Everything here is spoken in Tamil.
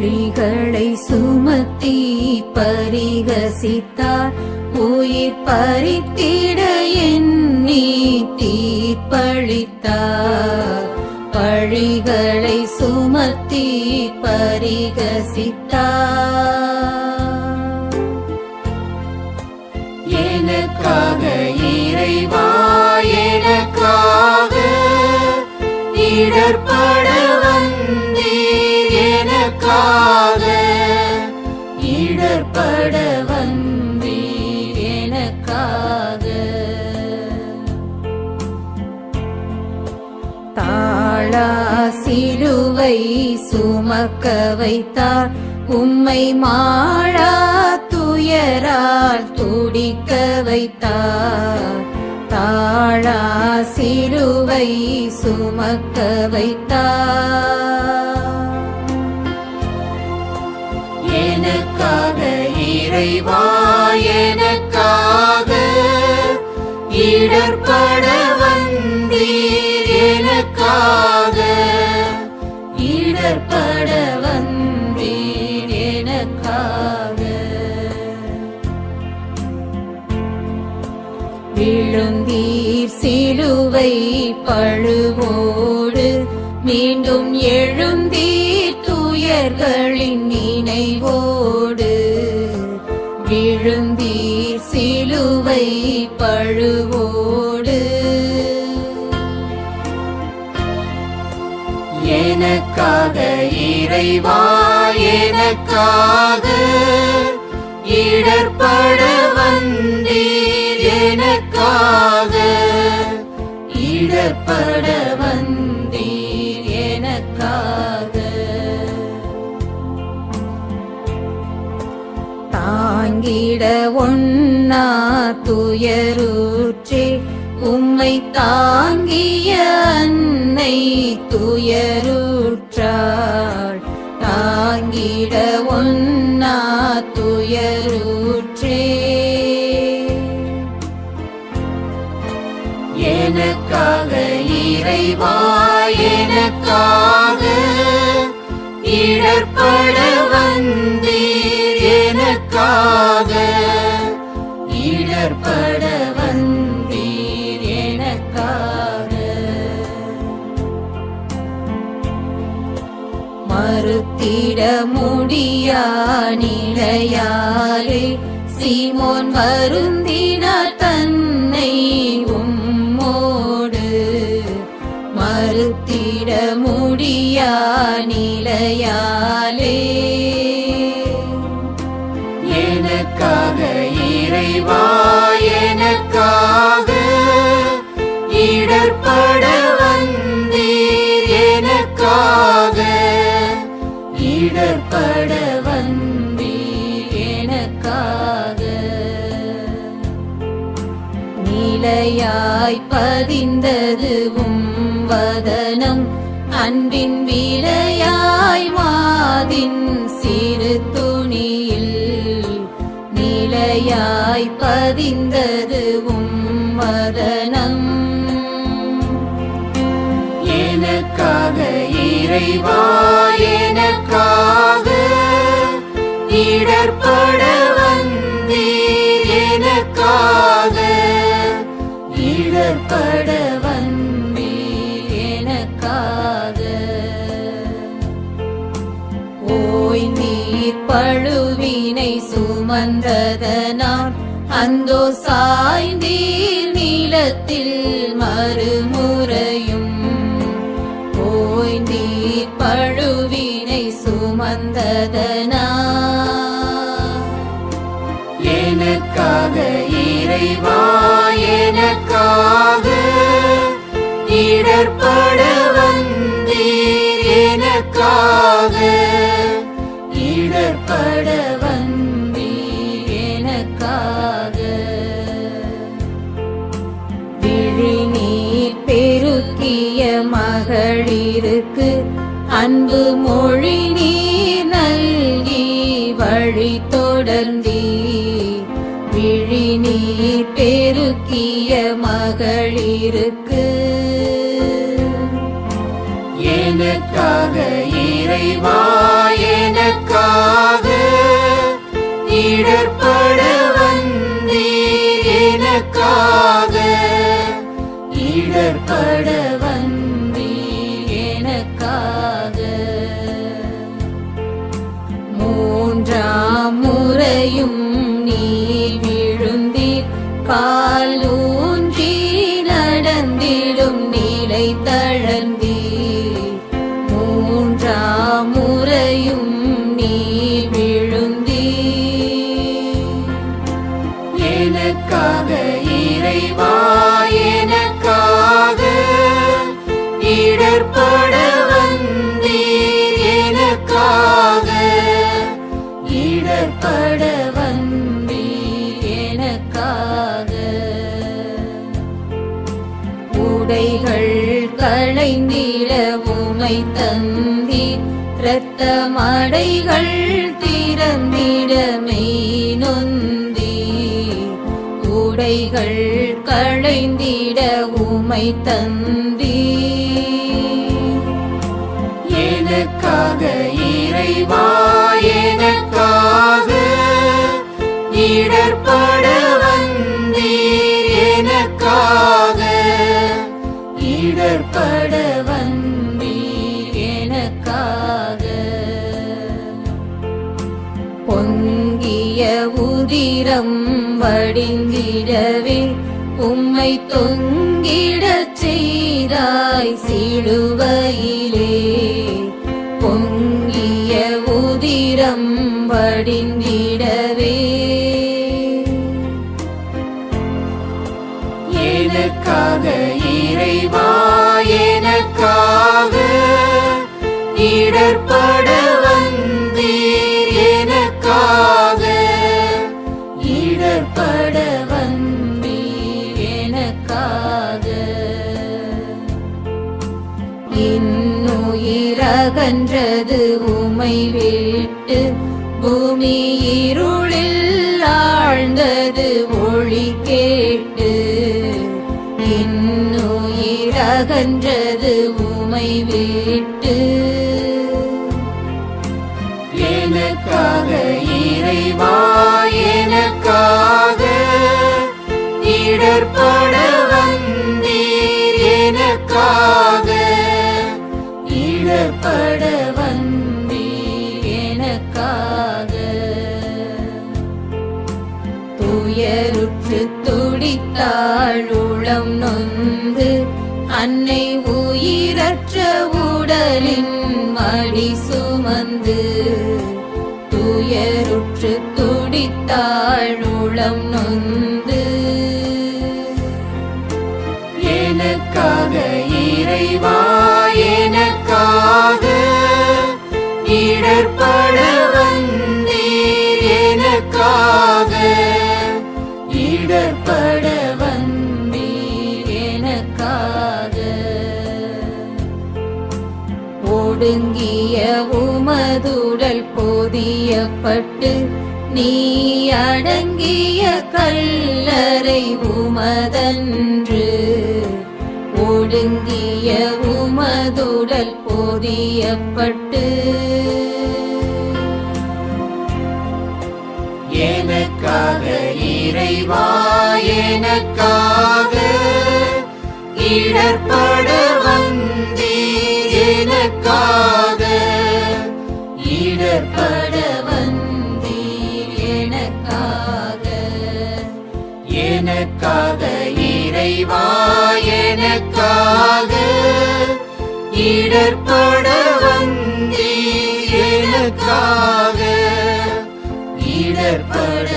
பழிகளை சுமத்தி பரிகசித்தார். உயிர் பறித்திட எண்ணி தீர்ப்பளித்தார் பழிகளை சுமத்தி பரிகசித்தார். எனக்காக இறைவா எனக்காக இடர்பட வந்த ஆக இடர்பட வந்தீர் எனக்காக. தாழா சிலுவை சுமக்க வைத்தார். உம்மை மாழா துயரால் துடிக்க வைத்தார். தாழா சிலுவை சுமக்க வைத்தார். இறைவா எனக்காக இடர்பட வந்தீர் எனக்காக இடர்பட வந்தீர் எனக்காக விழுந்தீர் சிலுவை பழுவோடு மீண்டும் எழுந்தீர் சிலுவை பழுவோடு. எனக்காக இறைவா எனக்காக இடர்பட வந்தீர் எனக்காக இடர்பட வந்த ஒன்னா துயருற்றே உம்மை தாங்கிய அன்னை துயருற்றாள். தாங்கிட ஒன்னா துயருற்றே. எனக்காக இறைவா எனக்காக இடர்பட வந்தே மறுத்திட முடியா நிலையாலே? சீமோன் வருந்தினார் தன்னை உம்மோடு. மறுத்திட முடியா நிலையாலே? எனக்காக இறைவா எனக்காக இடர்பட நிலையாய் பதிந்ததுவும் வதனம். அன்பின் விலையாய் மாதின் சிறு துணியில் நிலையாய் பதிந்ததுவும் வதனம். எனக்காக இறைவா எனக்காக இடர்பட வந்தீர் எனக்காக ஓய் நீர் பழுவினை சுமந்ததனார் அந்தோ சாய்ந்தீர் நீளத்தில் மறுமுறையும். போய் நீர் பழுவினை சுமந்ததனால் எனக்காக இறைவா எனக்காக இடர்பட வந்தீர் எனக்காக. இடர்பட வந்தீர் எனக்காக விழிநீர் பெருக்கிய மகளிருக்கு அன்பு மொழி நீர் நல்கி வழி தொடர்ந்தீ விழிநீர் பெருக்கிய மகளிருக்கு எனக்காக இறைவா எனக்காக இடர்பட வந்தீர் எனக்காக. இடர்பட நிறைந்திட உமை தந்தி இரத்த மடைகள் திறந்திட மெய்நொந்தி. நொந்தீர் உடைகள் களைந்திட உமை தந்தி. எனக்காக இறைவா எனக்காக இடர்பட இடர்பட வந்தீர் எனக்காக. பொங்கிய உதிரம் வடிந்திடவே உம்மை தொங்கிடச் செய்தாய் சிடுவையிலே. பொங்கிய உதிரம் வடிந்திடவே எனக்காக இறைவா எனக்காக இடர்பட வந்தீர் எனக்காக. இடர்பட வந்தீர் எனக்காக. இன்னுயிரகன்றது உமை விட்டு பூமி இருளில் ஆழ்ந்தது ஒளி கேட்டு அகன்றது உமை விட்டு. எனக்காக இறைவா எனக்காக இடர்பட வந்தீர் எனக்காக இடர்பட வந்தீர் எனக்காக. துயருற்று துடித்தாள் உளம் நொந்து அன்னை உயிரற்ற உடலின் மடி சுமந்து துயருற்று துடித்தாள் உளம் நொந்து பொதியப்பட்டு நீ அடங்கிய கல்லறை உமதன்று. ஒடுங்கிய உமதுடல் பொதியப்பட்டு. எனக்காக இறைவா எனக்காக இடர்பட வந்தீர் எனக்காக இடர்பட எனக்காக இறைவா எனக்காக இடர்பட வந்தீர் எனக்காக இடர்பட